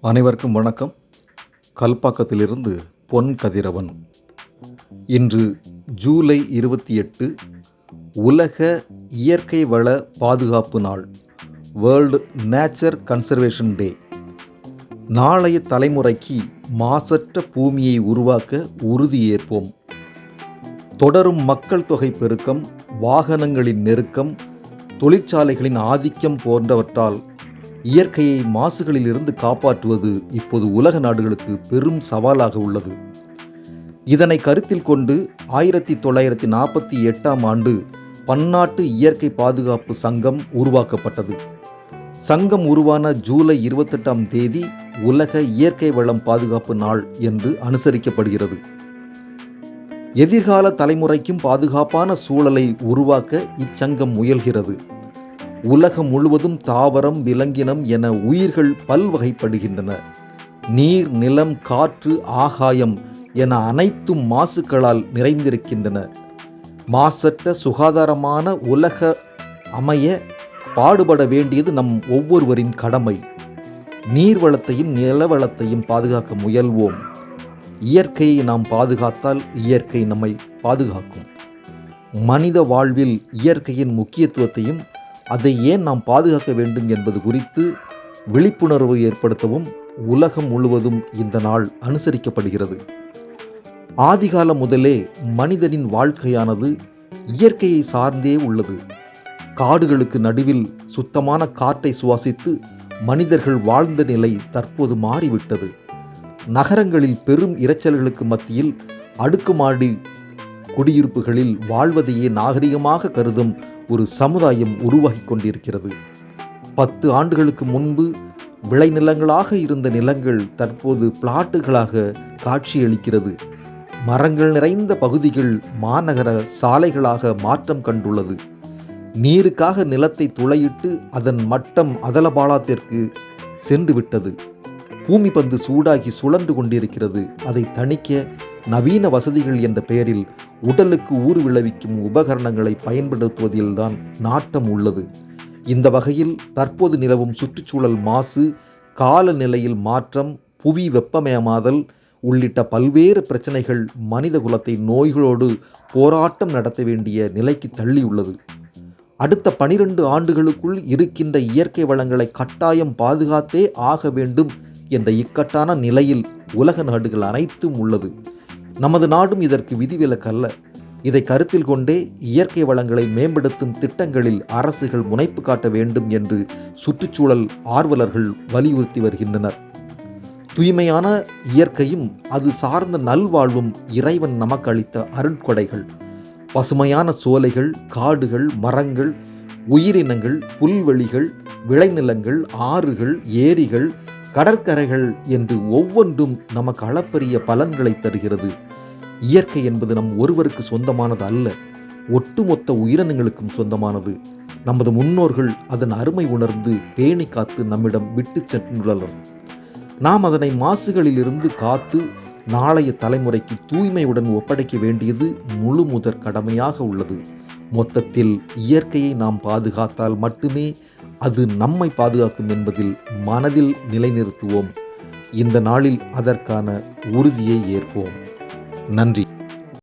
அனைவருக்கும் வணக்கம். கல்பாக்கத்திலிருந்து பொன் கதிரவன். இன்று ஜூலை இருபத்தி எட்டு உலக இயற்கை வள பாதுகாப்பு நாள் வேர்ல்டு நேச்சர் கன்சர்வேஷன் டே நாளைய தலைமுறைக்கு மாசற்ற பூமியை உருவாக்க உறுதியேற்போம் தொடரும் மக்கள் தொகை பெருக்கம் வாகனங்களின் நெருக்கம் தொழிற்சாலைகளின் ஆதிக்கம் போன்றவற்றால் இயற்கையை மாசுகளிலிருந்து காப்பாற்றுவது இப்போது உலக நாடுகளுக்கு பெரும் சவாலாக உள்ளது. இதனை கருத்தில் கொண்டு ஆயிரத்தி தொள்ளாயிரத்தி நாற்பத்தி எட்டாம் ஆண்டு பன்னாட்டு இயற்கை பாதுகாப்பு சங்கம் உருவாக்கப்பட்டது. சங்கம் உருவான ஜூலை இருபத்தெட்டாம் தேதி உலக இயற்கை வளம் பாதுகாப்பு நாள் என்று அனுசரிக்கப்படுகிறது. எதிர்கால தலைமுறைக்கும் பாதுகாப்பான சூழலை உருவாக்க இச்சங்கம் முயல்கிறது. உலகம் முழுவதும் தாவரம் விலங்கினம் என உயிர்கள் பல்வகைப்படுகின்றன. நீர் நிலம் காற்று ஆகாயம் என அனைத்தும் மாசுக்களால் நிறைந்திருக்கின்றன. மாசற்ற சுகாதாரமான உலக அமைய பாடுபட வேண்டியது நம் ஒவ்வொருவரின் கடமை. நீர்வளத்தையும் நிலவளத்தையும் பாதுகாக்க முயல்வோம். இயற்கையை நாம் பாதுகாத்தால் இயற்கை நம்மை பாதுகாக்கும். மனித வாழ்வில் இயற்கையின் முக்கியத்துவத்தையும் அதை ஏன் நாம் பாதுகாக்க வேண்டும் என்பது குறித்து விழிப்புணர்வு ஏற்படுத்தவும் உலகம் முழுவதும் இந்த நாள் அனுசரிக்கப்படுகிறது. ஆதிகாலம் முதலே மனிதனின் வாழ்க்கையானது இயற்கையை சார்ந்தே உள்ளது. காடுகளுக்கு நடுவில் சுத்தமான காற்றை சுவாசித்து மனிதர்கள் வாழ்ந்த நிலை தற்போது மாறிவிட்டது. நகரங்களில் பெரும் இரைச்சல்களுக்கு மத்தியில் அடுக்குமாடி குடியிருப்புகளில் வாழ்வதையே நாகரிகமாக கருதும் ஒரு சமுதாயம் உருவாகி கொண்டிருக்கிறது. பத்து ஆண்டுகளுக்கு முன்பு விளைநிலங்களாக இருந்த நிலங்கள் தற்போது பிளாட்டுகளாக காட்சியளிக்கிறது. மரங்கள் நிறைந்த பகுதிகள் மாநகர சாலைகளாக மாற்றம் கண்டுள்ளது. நீருக்காக நிலத்தை துளையிட்டு அதன் மட்டம் அதலபாலாத்திற்கு சென்று விட்டது பூமி பந்து சூடாகி சுழன்று கொண்டிருக்கிறது. அதை தணிக்க நவீன வசதிகள் என்ற பெயரில் உடலுக்கு ஊறு விளைவிக்கும் உபகரணங்களை பயன்படுத்துவதில்தான் நாட்டம் உள்ளது. இந்த வகையில் தற்போது நிலவும் சுற்றுச்சூழல் மாசு காலநிலையில் மாற்றம் புவி வெப்பமயமாதல் உள்ளிட்ட பல்வேறு பிரச்சனைகள் மனித குலத்தை நோய்களோடு போராட்டம் நடத்த வேண்டிய நிலைக்கு தள்ளியுள்ளது. அடுத்த பனிரெண்டு ஆண்டுகளுக்குள் இருக்கின்ற இயற்கை வளங்களை கட்டாயம் பாதுகாத்தே ஆக வேண்டும் என்ற இக்கட்டான நிலையில் உலக நாடுகள் அனைத்தும் உள்ளது. நமது நாடும் இதற்கு விதிவிலக்கல்ல. இதை கருத்தில் கொண்டே இயற்கை வளங்களை மேம்படுத்தும் திட்டங்களில் அரசுகள் முனைப்பு காட்ட வேண்டும் என்று சுற்றுச்சூழல் ஆர்வலர்கள் வலியுறுத்தி வருகின்றனர். தூய்மையான இயற்கையும் அது சார்ந்த நல்வாழ்வும் இறைவன் நமக்கு அளித்த அருட்கொடைகள். பசுமையான சோலைகள் காடுகள் மரங்கள் உயிரினங்கள் புல்வெளிகள் விளைநிலங்கள் ஆறுகள் ஏரிகள் கடற்கரைகள் என்று ஒவ்வொன்றும் நமக்கு அளப்பரிய பலன்களை தருகிறது. இயற்கை என்பது நம் ஒருவருக்கு சொந்தமானது அல்ல ஒட்டுமொத்த உயிரினங்களுக்கும் சொந்தமானது. நமது முன்னோர்கள் அதன் அருமை உணர்ந்து பேணி காத்து நம்மிடம் விட்டு சென்றுள்ளனர். நாம் அதனை மாசுகளிலிருந்து காத்து நாளைய தலைமுறைக்கு தூய்மையுடன் ஒப்படைக்க வேண்டியது முழு முதற் கடமையாக உள்ளது. மொத்தத்தில் இயற்கையை நாம் பாதுகாத்தால் மட்டுமே அது நம்மை பாதுகாக்கும் என்பதில் மனதில் நிலைநிறுத்துவோம். இந்த நாளில் அதற்கான உறுதியை ஏற்போம். நன்றி.